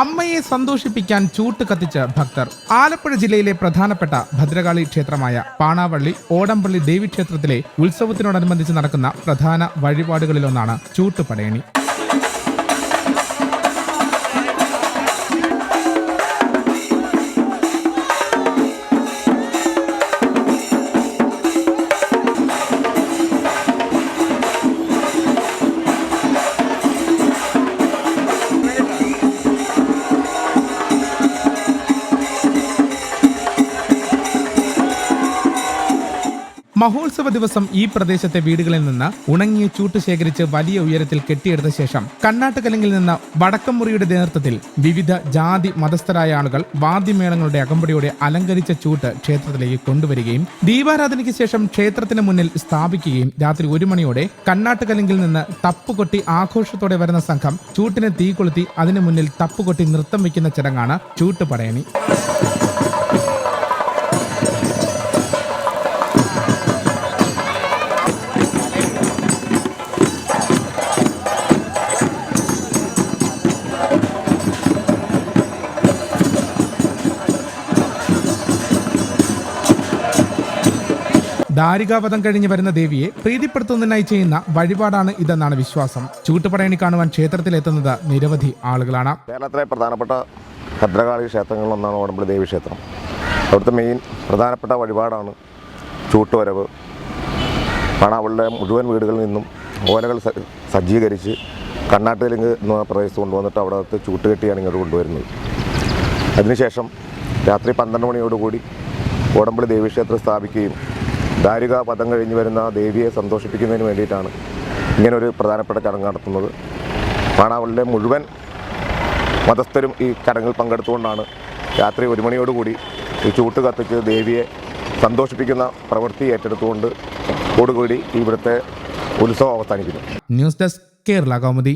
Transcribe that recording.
അമ്മയെ സന്തോഷിപ്പിക്കാൻ ചൂട്ട് കത്തിച്ച ഭക്തർ. ആലപ്പുഴ ജില്ലയിലെ പ്രധാനപ്പെട്ട ഭദ്രകാളി ക്ഷേത്രമായ പാണാവള്ളി ഓടംപള്ളി ദേവീക്ഷേത്രത്തിലെ ഉത്സവത്തിനോടനുബന്ധിച്ച് നടക്കുന്ന പ്രധാന വഴിപാടുകളിലൊന്നാണ് ചൂട്ടുപടയണി. മഹോത്സവ ദിവസം ഈ പ്രദേശത്തെ വീടുകളിൽ നിന്ന് ഉണങ്ങിയ ചൂട്ട് ശേഖരിച്ച് വലിയ ഉയരത്തിൽ കെട്ടിയെടുത്ത ശേഷം കണ്ണാട്ടുകലിങ്ങിൽ നിന്ന് വടക്കം മുറിയുടെ നേതൃത്വത്തിൽ വിവിധ ജാതി മതസ്ഥരായ ആളുകൾ വാദ്യമേളങ്ങളുടെ അകമ്പടിയോടെ അലങ്കരിച്ച ചൂട്ട് ക്ഷേത്രത്തിലേക്ക് കൊണ്ടുവരികയും ദീപാരാധനയ്ക്ക് ശേഷം ക്ഷേത്രത്തിന് മുന്നിൽ സ്ഥാപിക്കുകയും രാത്രി ഒരു മണിയോടെ കണ്ണാട്ടുകലിങ്കിൽ നിന്ന് തപ്പുകൊട്ടി ആഘോഷത്തോടെ വരുന്ന സംഘം ചൂട്ടിനെ തീ കൊളുത്തി അതിനു മുന്നിൽ തപ്പുകൊട്ടി നൃത്തം വയ്ക്കുന്ന ചടങ്ങാണ് ചൂട്ടുപടയണി ദാരികാവധം കഴിഞ്ഞ് വരുന്ന ദേവിയെ പ്രീതിപ്പെടുത്തുന്നതിനായി ചെയ്യുന്ന വഴിപാടാണ് ഇതെന്നാണ് വിശ്വാസം. ചൂട്ടുപടയണി കാണുവാൻ ക്ഷേത്രത്തിലെത്തുന്നത് നിരവധി ആളുകളാണ്. കേരളത്തിലെ പ്രധാനപ്പെട്ട ഭദ്രകാളി ക്ഷേത്രങ്ങളിലൊന്നാണ് ഓടമ്പള്ളി ദേവി ക്ഷേത്രം. അവിടുത്തെ മെയിൻ പ്രധാനപ്പെട്ട വഴിപാടാണ് ചൂട്ടുവരവ്. ആണ് അവളുടെ മുഴുവൻ വീടുകളിൽ നിന്നും ഓലകൾ സജ്ജീകരിച്ച് കണ്ണാട്ടിലിങ്ക് എന്ന പ്രദേശത്ത് കൊണ്ടുവന്നിട്ട് അവിടെ അടുത്ത് ചൂട്ടുകെട്ടിയാണ് ഇങ്ങോട്ട് കൊണ്ടുവരുന്നത്. അതിനുശേഷം രാത്രി പന്ത്രണ്ട് മണിയോടുകൂടി ഓടമ്പള്ളി ദേവീക്ഷേത്രം സ്ഥാപിക്കുകയും ദാരിക പദം കഴിഞ്ഞ് വരുന്ന ദേവിയെ സന്തോഷിപ്പിക്കുന്നതിന് വേണ്ടിയിട്ടാണ് ഇങ്ങനൊരു പ്രധാനപ്പെട്ട ചടങ്ങ് നടത്തുന്നത്. പാണാവളിലെ മുഴുവൻ മതസ്ഥരും ഈ ചടങ്ങിൽ പങ്കെടുത്തുകൊണ്ടാണ് രാത്രി ഒരു മണിയോടുകൂടി ഈ ചൂട്ട് കത്തിച്ച് ദേവിയെ സന്തോഷിപ്പിക്കുന്ന പ്രവൃത്തി ഏറ്റെടുത്തുകൊണ്ട് ഓടുകൂടി ഇവിടുത്തെ ഉത്സവം അവസാനിക്കുന്നു. News desk Kerala Kaumudi.